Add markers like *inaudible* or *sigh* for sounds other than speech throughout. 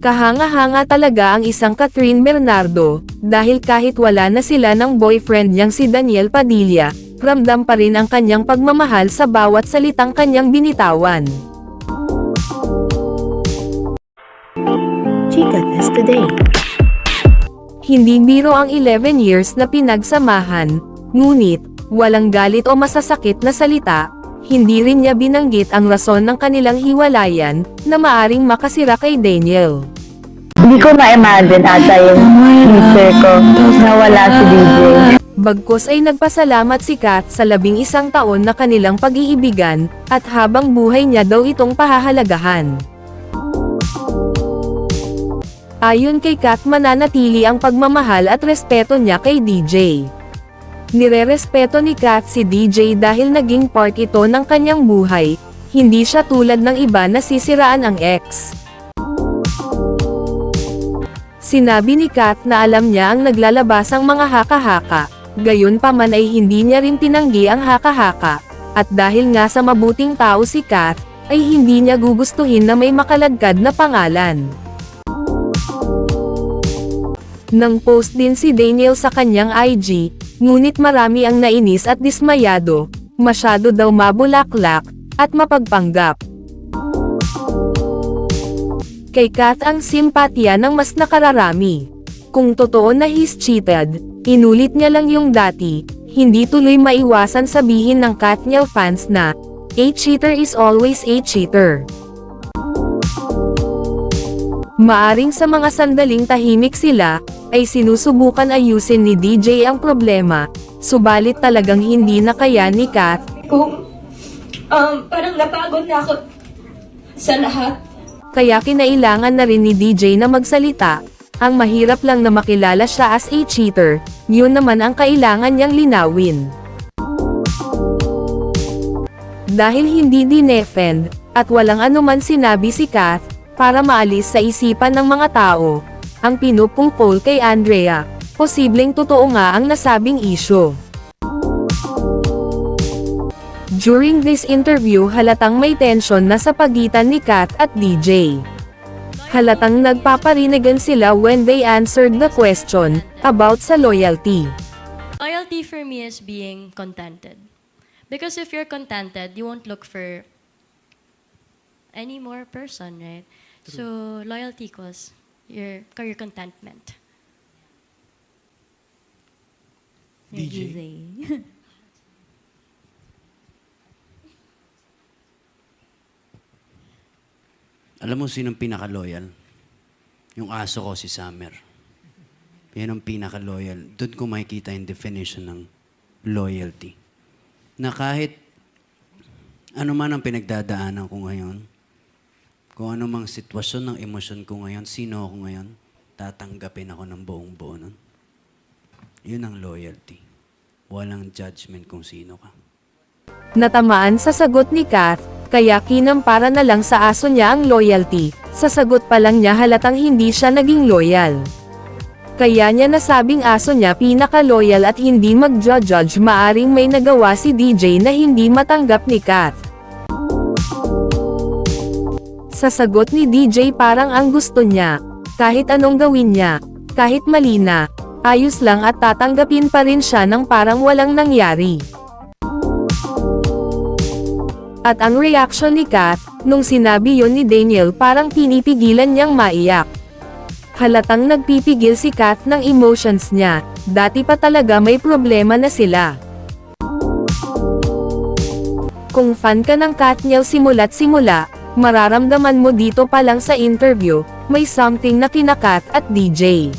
Kahanga-hanga talaga ang isang Catherine Bernardo, dahil kahit wala na sila ng boyfriend niyang si Daniel Padilla, ramdam pa rin ang kanyang pagmamahal sa bawat salitang kanyang binitawan. Today. Hindi biro ang 11 years na pinagsamahan, ngunit, walang galit o masasakit na salita, hindi rin niya binanggit ang rason ng kanilang hiwalayan, na maaring makasira kay Daniel. Hindi ko ma-imagine ata yung future ko na wala si DJ. Bagkus ay nagpasalamat si Kat sa labing isang taon na kanilang pag-iibigan, at habang buhay niya daw itong pahahalagahan. Ayon kay Kat mananatili ang pagmamahal at respeto niya kay DJ. Nirerespeto ni Kat si DJ dahil naging part ito ng kanyang buhay, hindi siya tulad ng iba na sisiraan ang ex. Sinabi ni Kat na alam niya ang naglalabasang mga haka-haka, gayon pa man ay hindi niya rin tinanggi ang haka-haka, at dahil nga sa mabuting tao si Kat, ay hindi niya gugustuhin na may makaladkad na pangalan. Nang post din si Daniel sa kanyang IG, ngunit marami ang nainis at dismayado, masyado daw mabulaklak, at mapagpanggap. Kay Kath ang simpatya ng mas nakararami. Kung totoo na he's cheated, inulit niya lang yung dati, hindi tuloy maiwasan sabihin ng Katniel fans na, a cheater is always a cheater. Maaring sa mga sandaling tahimik sila, ay sinusubukan ayusin ni DJ ang problema, subalit talagang hindi na kaya ni Kath, Kung um, parang napagod na ako sa lahat. kaya kinailangan na rin ni DJ na magsalita, ang mahirap lang na makilala siya as a cheater, yun naman ang kailangan niyang linawin. Dahil hindi dinefend, at walang anuman sinabi si Kath, para maalis sa isipan ng mga tao, ang pinupungkol kay Andrea, posibleng totoo nga ang nasabing isyo. During this interview halatang may tension na sa pagitan ni Kat at DJ. Halatang nagpaparinigan sila when they answered the question about sa loyalty. Loyalty for me is being contented. Because if you're contented, you won't look for any more person, right? So loyalty equals your career contentment. DJ. *laughs* Alam mo sinong pinaka-loyal? Yung aso ko, si Summer. Yan ang pinaka-loyal. Doon ko makikita yung definition ng loyalty. Na kahit ano man ang pinagdadaanan ko ngayon, kung ano mang sitwasyon ng emosyon ko ngayon, sino ako ngayon, tatanggapin ako ng buong buo nun. Yun ang loyalty. Walang judgment kung sino ka. Natamaan sa sagot ni Kath, kaya kinampara na lang sa aso niya ang loyalty, sa sagot pa lang niya halatang hindi siya naging loyal. Kaya niya nasabing aso niya pinaka-loyal at hindi mag-judge maaring may nagawa si DJ na hindi matanggap ni Kath. Sa sagot ni DJ parang ang gusto niya, kahit anong gawin niya, kahit mali na, ayos lang at tatanggapin pa rin siya ng parang walang nangyari. At ang reaction ni Kath, nung sinabi yon ni Daniel parang pinipigilan niyang maiyak. Halatang nagpipigil si Kath ng emotions niya, dati pa talaga may problema na sila. Kung fan ka ng Katniel simula't simula, mararamdaman mo dito pa lang sa interview, may something na kinakat at DJ.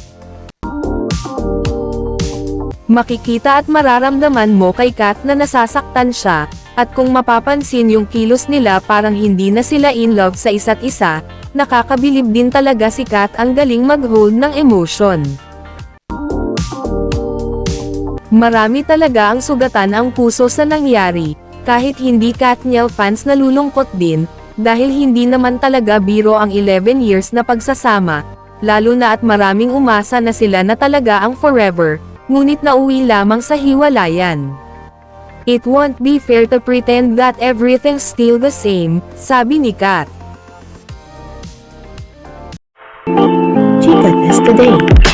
Makikita at mararamdaman mo kay Kat na nasasaktan siya, at kung mapapansin yung kilos nila parang hindi na sila in love sa isa't isa, nakakabilib din talaga si Kat ang galing mag-hold ng emotion. Marami talaga ang sugatan ang puso sa nangyari, kahit hindi Katniel fans nalulungkot din, dahil hindi naman talaga biro ang 11 years na pagsasama, lalo na at maraming umasa na sila na talaga ang forever, ngunit nauwi lamang sa hiwalayan. It won't be fair to pretend that everything's still the same, sabi ni Kat. Chica Test Today.